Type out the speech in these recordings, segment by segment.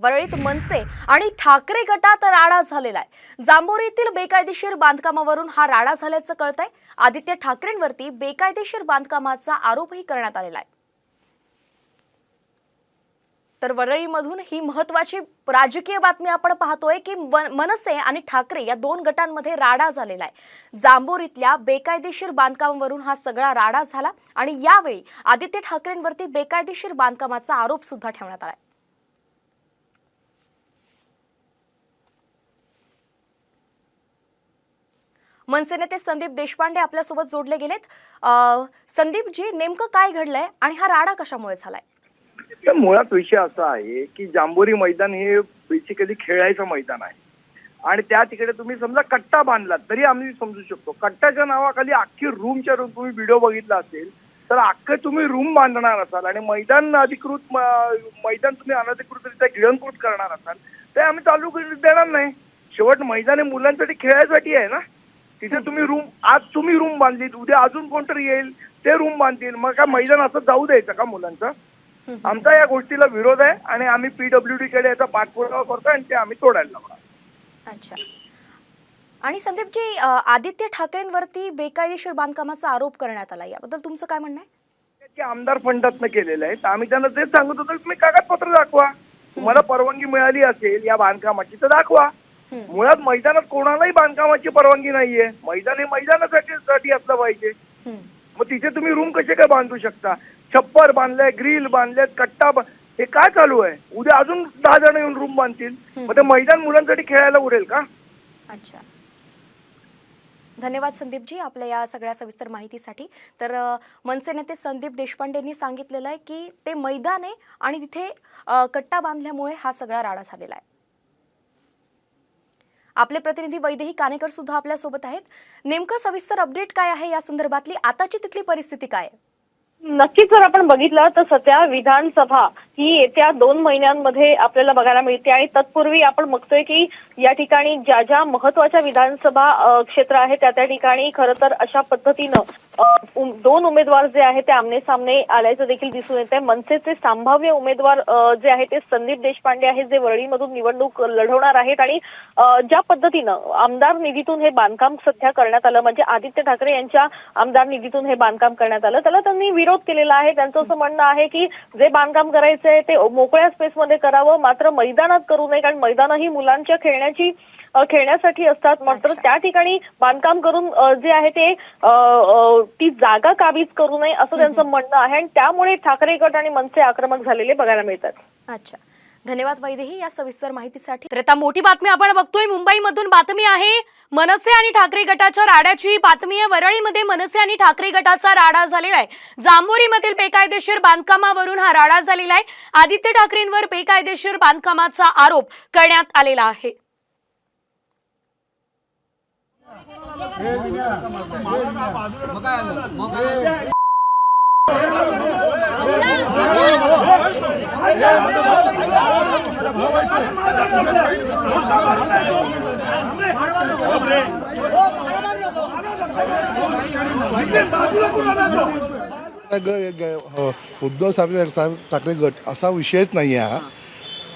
वरळीत मनसे आणि ठाकरे गटात राडा झालेला आहे. जांभोरीतील बेकायदेशीर बांधकामावरून हा राडा झाल्याचं कळतंय. आदित्य ठाकरेंवरती बेकायदेशीर बांधकामाचा आरोपही करण्यात आलेला आहे. तर वरळीमधून ही महत्वाची राजकीय बातमी आपण पाहतोय की मनसे आणि ठाकरे या दोन गटांमध्ये राडा झालेला आहे. जांभोरीतल्या बेकायदेशीर बांधकामावरून हा सगळा राडा झाला आणि यावेळी आदित्य ठाकरेंवरती बेकायदेशीर बांधकामाचा आरोप सुद्धा ठेवण्यात आलाय मनसे नेते संदीप देशपांडे आपल्यासोबत जोडले गेलेत. संदीपजी नेमकं काय घडलंय आणि हा राडा कशामुळे झालाय? मुळात विषय असा आहे की जांभोरी मैदान हे बेसिकली खेळायचं मैदान आहे. आणि त्या तिकडे तुम्ही समजा कट्टा बांधलात तरी आम्ही समजू शकतो. कट्ट्याच्या नावाखाली अख्खी रूमच्या रूम तुम्ही व्हिडिओ बघितला असेल तर अख्खं तुम्ही रूम बांधणार असाल आणि मैदान अधिकृत मैदान तुम्ही अनधिकृतरित्या गिळंकृत करणार असाल ते आम्ही चालू देणार नाही. शेवट मैदान हे मुलांसाठी खेळायसाठी आहे ना? तिथे तुम्ही रूम आज तुम्ही रूम बांधली उद्या अजून कोणतरी येईल ते रूम बांधतील. मग काय मैदान असं जाऊ द्यायचं का मुलांचं? आमचा या गोष्टीला विरोध आहे आणि आम्ही पीडब्ल्यू डी कडे याचा पाठपुरावा करतो आणि ते आम्ही तोडायला लावणार. अच्छा. आणि संदीपजी आदित्य ठाकरेंवरती बेकायदेशीर बांधकामाचा आरोप करण्यात आला. याबद्दल तुमचं काय म्हणणं आहे? ते आमदार फंडातनं केलेलं आहे. तर आम्ही त्यांना तेच सांगत होतो तुम्ही कागदपत्र दाखवा. तुम्हाला परवानगी मिळाली असेल या बांधकामाची तर दाखवा. मुळात मैदानात कोणालाही बांधकामाची परवानगी नाहीये. मैदान हे मैदानासाठी साठी असलं पाहिजे. मग तिथे तुम्ही रूम कसे काय बांधू शकता? छप्पर बांधले ग्रिल बांधलेत कट्टा हे काय चालू आहे? उद्या अजून दहा जण येऊन रूम बांधतील. मग ते मैदान मुलांसाठी खेळायला उरेल का? अच्छा. धन्यवाद संदीपजी आपल्या या सगळ्या सविस्तर माहितीसाठी. तर मनसे नेते संदीप देशपांडेंनी सांगितलेलं आहे की ते मैदान आहे आणि तिथे कट्टा बांधल्यामुळे हा सगळा राडा झालेला आहे. आपले प्रतिनिधी वैदेही कानेकर सुद्धा आपल्यासोबत आहेत. नेमकं सविस्तर अपडेट काय आहे या संदर्भातली? आताची तिथली परिस्थिती काय आहे? नक्कीच जर आपण बघितलं तर सध्या विधानसभा ही येत्या दोन महिन्यांमध्ये आपल्याला बघायला मिळते आणि तत्पूर्वी आपण बघतोय की या ठिकाणी ज्या ज्या महत्त्वाच्या विधानसभा क्षेत्र आहेत त्या त्या ठिकाणी खरं तर अशा पद्धतीनं दोन उमेदवार जे आहेत ते आमने सामने आल्याचं देखील दिसून येत आहे मनसेचे संभाव्य उमेदवार जे आहेत ते संदीप देशपांडे आहेत जे वरळीमधून निवडणूक लढवणार आहेत आणि ज्या पद्धतीनं आमदार निधीतून हे बांधकाम सध्या करण्यात आलं म्हणजे आदित्य ठाकरे यांच्या आमदार निधीतून हे बांधकाम करण्यात आलं त्याला त्यांनी विरोध केलेला आहे. त्यांचं असं म्हणणं आहे की जे बांधकाम करायचं आहे ते मोकळ्या स्पेसमध्ये करावं मात्र मैदानात करू नये कारण मैदानं ही मुलांच्या खेळण्याची खेळण्यासाठी असतात. मात्र. त्या ठिकाणी बांधकाम करून जे आहे ते ती जागा काबीज करू नये असं त्यांचं म्हणणं आहे. आणि त्यामुळे ठाकरे गट आणि मनसे आक्रमक झालेले बघायला मिळतात. अच्छा. धन्यवाद वैदेही या सविस्तर माहितीसाठी. तर आता मोठी बातमी आपण बघतोय. मुंबईमधून बातमी आहे मनसे आणि ठाकरे गटाच्या राड्याची बातमी आहे. वरळीमध्ये मनसे आणि ठाकरे गटाचा राडा झालेला आहे. जांभोरीमधील बेकायदेशीर बांधकामावरून हा राडा झालेला आहे. आदित्य ठाकरेंवर बेकायदेशीर बांधकामाचा आरोप करण्यात आलेला आहे. ग- हो, उद्धव साहेब ठाकरे गट असा विषयच नाही आहे हा.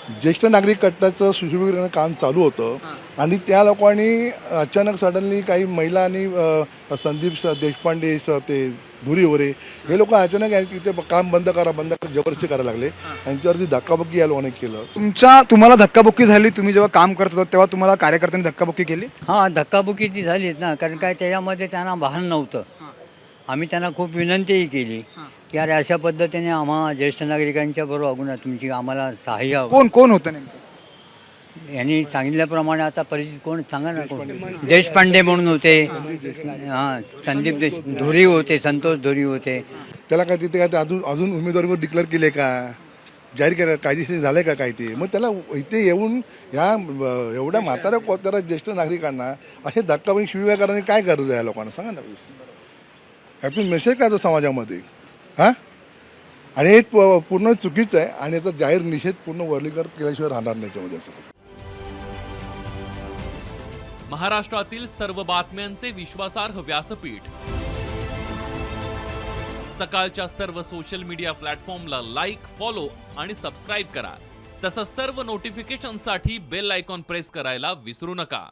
ज्येष्ठ नागरिक गटाचं सुशोभीकरण काम चालू होतं. आणि त्या लोकांनी अचानक सडनली काही महिला आणि अ, संदीप स- देशपांडे स- ते धुरी वरे हे लोक अचानक आहे तिथे काम बंद करा बंद करा जबरदस्ती करायला लागले. त्यांच्यावरती धक्काबक्की या लोकांनी केलं. तुमच्या तुम्हाला धक्काबुक्की झाली तुम्ही जेव्हा काम करत होता तेव्हा तुम्हाला कार्यकर्त्यांनी धक्काबुक्की केली? हां धक्काबुक्की ती झालीच ना कारण काय त्याच्यामध्ये त्यांना भान नव्हतं. आम्ही त्यांना खूप विनंतीही केली. की अरे अशा पद्धतीने आम्हा ज्येष्ठ नागरिकांच्या बरोबर वागून तुम्ही आम्हाला सहाय्य हवं. कोण कोण होतं नेमकं? यांनी सांगितल्याप्रमाणे आता परिचित कोण? सांगा ना कोण? देशपांडे म्हणून होते. हां संदीप देश धुरी होते संतोष धुरी होते. त्याला काय तिथे काय ते अजून अजून उमेदवारीवर डिक्लेअर केले का? जाहीर केलं कायदेशीर झालं का काय ते? मग त्याला इथे येऊन ह्या अ, एवढ्या म्हाताऱ्या कोताऱ्या ज्येष्ठ नागरिकांना असे धक्काबुक्की करण्याची काय गरज आहे या लोकांना? सांगा ना please. यातून मेसेज काय तो समाजामध्ये? हां? आणि हे पूर्ण चुकीचं आहे आणि याचा जाहीर निषेध पूर्ण वर्लीकर केल्याशिवाय राहणार नाही याच्यामध्ये असं. महाराष्ट्रातील सर्व बातम्यांचे विश्वासार्ह व्यासपीठ. सकाळच्या सर्व सोशल मीडिया प्लॅटफॉर्मला लाईक फॉलो आणि सबस्क्राईब करा. तसंच सर्व नोटिफिकेशनसाठी बेल आयकॉन प्रेस करायला विसरू नका.